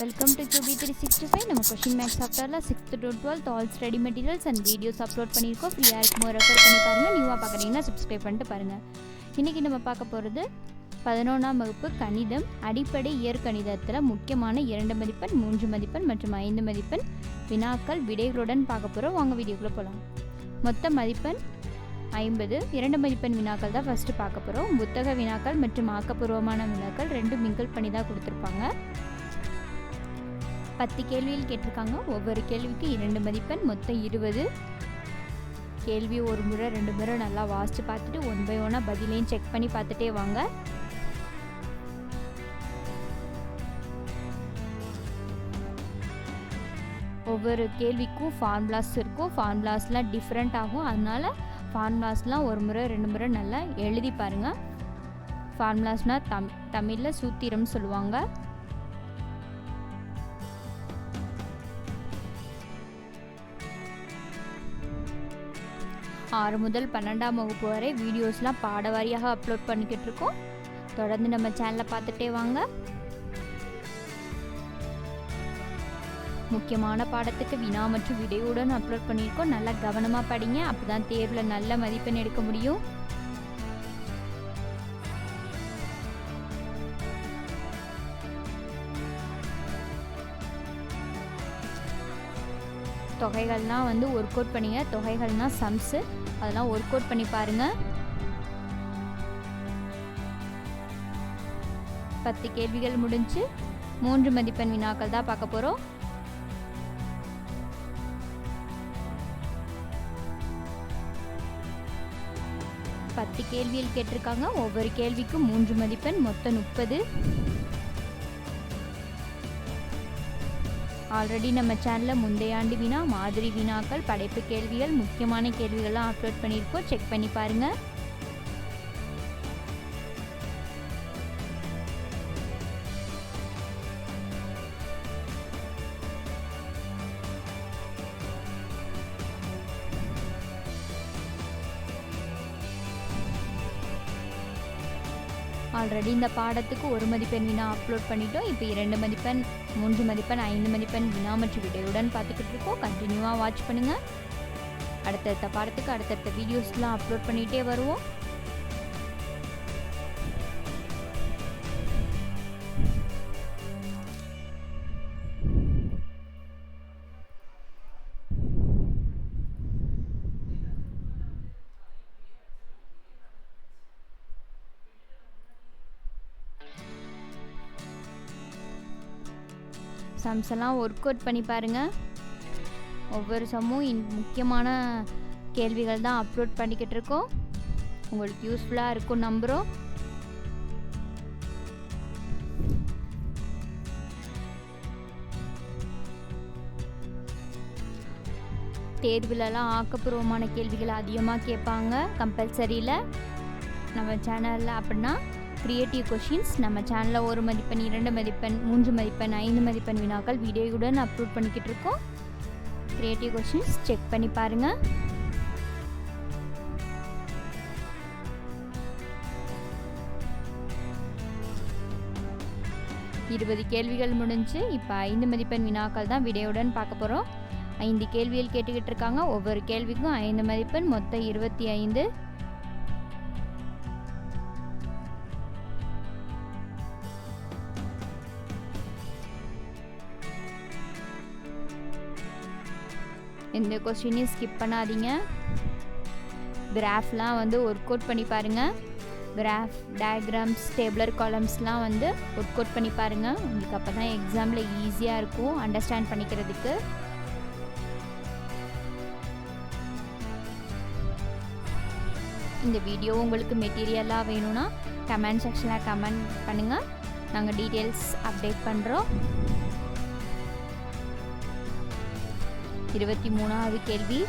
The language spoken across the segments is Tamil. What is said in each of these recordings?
Welcome to QB three sixty five நம்ம கொஷின் மேக்ஸ் சாஃப்ட்வேரில் sixth to twelfth all study materials and videos upload பண்ணியிருக்கோம். ஃப்ரீயாக இருக்கும்போது ரெஃபர் பண்ணி பாருங்கள் நியூவாக பார்க்குறீங்கன்னா சப்ஸ்கிரைப் பண்ணிட்டு பாருங்கள் இன்றைக்கி நம்ம பார்க்க போகிறது பதினொன்றாம் வகுப்பு கணிதம். அடிப்படை இயற்கணிதத்தில் முக்கியமான இரண்டு மதிப்பெண் மூன்று மதிப்பெண் மற்றும் ஐந்து மதிப்பெண் வினாக்கள் விடைகளுடன் பார்க்க போகிறோம் வாங்க வீடியோக்குள்ளே போகலாம் மொத்த மதிப்பெண் ஐம்பது. இரண்டு மதிப்பெண் வினாக்கள் தான் ஃபஸ்ட்டு பார்க்க போகிறோம் புத்தக வினாக்கள் மற்றும் ஆக்கப்பூர்வமான வினாக்கள் ரெண்டும் மிங்கிள் பண்ணி தான் கொடுத்துருப்பாங்க. பத்து கேள்வியில் கேட்டிருக்காங்க. ஒவ்வொரு கேள்விக்கு இரண்டு மதிப்பெண் மொத்தம் இருபது. கேள்வி ஒரு முறை ரெண்டு முறை நல்லா வாசித்து பார்த்துட்டு ஒன் பை ஒன்னாக பதிலையும் செக் பண்ணி பார்த்துட்டே வாங்க. ஒவ்வொரு கேள்விக்கும் ஃபார்முலாஸ் இருக்கும். ஃபார்முலாஸ்லாம் டிஃப்ரெண்ட் ஆகும். அதனால் ஃபார்முலாஸ்லாம் ஒரு முறை ரெண்டு முறை நல்லா எழுதி பாருங்கள் ஃபார்முலாஸ்னால் தம் தமிழில் சூத்திரம்னு சொல்லுவாங்க. ஆறு முதல் பன்னெண்டாம் வகுப்பு வரை வீடியோஸ்லாம் பாட வாரியாக அப்லோட் பண்ணிக்கிட்டு இருக்கோம் தொடர்ந்து நம்ம சேனலை பார்த்துட்டே வாங்க. முக்கியமான பாடத்துக்கு வினா மற்றும் விடையுடன் அப்லோட் பண்ணியிருக்கோம். நல்லா கவனமாக படிங்க. அப்போ தான் தேர்வில் நல்ல மதிப்பெண் எடுக்க முடியும். தொகைகள்லாம் வந்து ஒர்க் அவுட் பண்ணிங்க. தொகைகள்னால் சம்ஸு அதெல்லாம் ஒர்க் அவுட் பண்ணி பாருங்கள் பத்து கேள்விகள் முடிஞ்சு மூன்று மதிப்பெண் வினாக்கள் தான் பார்க்க போகிறோம் பத்து கேள்வியில் கேட்டிருக்காங்க. ஒவ்வொரு கேள்விக்கும் மூன்று மதிப்பெண் மொத்தம் முப்பது. ஆல்ரெடி நம்ம சேனலில் முந்தைய ஆண்டு வினா மாதிரி வினாக்கள் படைப்பு கேள்விகள் முக்கியமான கேள்விகள்லாம் அப்லோட் பண்ணியிருக்கோம். செக் பண்ணி பாருங்கள் ஆல்ரெடி இந்த பாடத்துக்கு ஒரு மதிப்பெண் வினா அப்லோட் பண்ணிட்டோம். இப்போ இரண்டு மதிப்பெண் மூன்று மதிப்பெண் ஐந்து மதிப்பெண் வினா மற்றும் விடையுடன் பார்த்துக்கிட்டு இருக்கோம். கண்டினியூவாக வாட்ச் பண்ணுங்கள் அடுத்தடுத்த பாடத்துக்கு அடுத்தடுத்த வீடியோஸ்லாம் அப்லோட் பண்ணிகிட்டே வருவோம். சம்ஸ் எல்லாம் ஒர்க் அவுட் பண்ணி பாருங்கள் ஒவ்வொரு சம்மும் இன் முக்கியமான கேள்விகள் தான் அப்லோட் பண்ணிக்கிட்டு இருக்கோம். உங்களுக்கு யூஸ்ஃபுல்லாக இருக்கும் நம்புகிறோம் தேர்வுலலாம் ஆக்கப்பூர்வமான கேள்விகள் அதிகமாக கேட்பாங்க. கம்பல்சரியில் நம்ம சேனலில் அப்படின்னா கிரியேட்டிவ் கொஷின்ஸ் நம்ம சேனலில் ஒரு மதிப்பெண் இரண்டு மதிப்பெண் மூன்று மதிப்பெண் ஐந்து மதிப்பெண் வினாக்கள் வீடியோவுடன் அப்லோட் பண்ணிக்கிட்டு இருக்கோம். கிரியேட்டிவ் கொஷின்ஸ் செக் பண்ணி பாருங்கள் இருபது கேள்விகள் முடிஞ்சு இப்போ ஐந்து மதிப்பெண் வினாக்கள் தான் விடையுடன் பார்க்க போகிறோம் ஐந்து கேள்விகள் கேட்டுக்கிட்டு இருக்காங்க. ஒவ்வொரு கேள்விக்கும் ஐந்து மதிப்பெண் மொத்தம் இருபத்தி ஐந்து. எந்த கொஸ்டினையும் ஸ்கிப் பண்ணாதீங்க. கிராஃப்லாம் வந்து ஒர்க் அவுட் பண்ணி பாருங்கள் கிராஃப் டயக்ராம்ஸ் டேபிளர் காலம்ஸ்லாம் வந்து ஒர்க் அவுட் பண்ணி பாருங்கள் உங்களுக்கு அப்போ தான் எக்ஸாமில் ஈஸியாக இருக்கும். அண்டர்ஸ்டாண்ட் பண்ணிக்கிறதுக்கு. இந்த வீடியோ உங்களுக்கு மெட்டீரியலாக வேணும்னா கமெண்ட் செக்ஷனில் கமெண்ட் பண்ணுங்கள் நாங்கள் டீட்டெயில்ஸ் அப்டேட் பண்ணுறோம் இருபத்தி மூணாவது கேள்வி.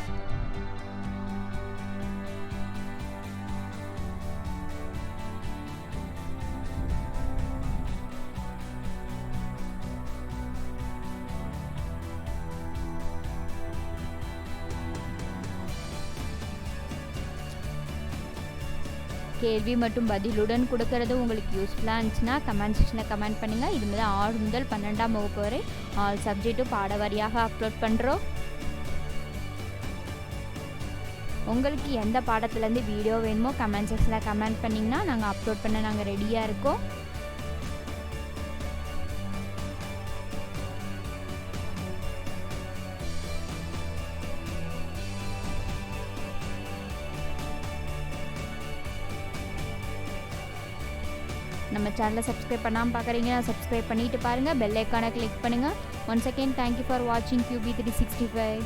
கேள்வி மற்றும் பதிலுடன் கொடுக்கறது உங்களுக்கு யூஸ்ஃபுல்லாக இருந்துச்சுன்னா கமெண்ட் செக்ஷனில் கமெண்ட் பண்ணுங்கள் இது மாதிரி ஆறு முதல் பன்னெண்டாம் வகுப்பு வரை ஆல் சப்ஜெக்ட்டும் பாட வாரியாக அப்லோட் பண்ணுறோம் உங்களுக்கு எந்த பாடத்துலேருந்து வீடியோ வேணுமோ கமெண்ட் செக்ஷனில் கமெண்ட் பண்ணிங்கன்னா நாங்கள் அப்லோட் பண்ண நாங்கள் ரெடியாக இருக்கோம். நம்ம சேனலை சப்ஸ்கிரைப் பண்ணாமல் பார்க்குறீங்கன்னா சப்ஸ்கிரைப் பண்ணிட்டு பாருங்கள் பெல் ஐக்கானை கிளிக் பண்ணுங்கள் one second thank you for வாட்சிங் கியூபி த்ரீ சிக்ஸ்டி ஃபைவ்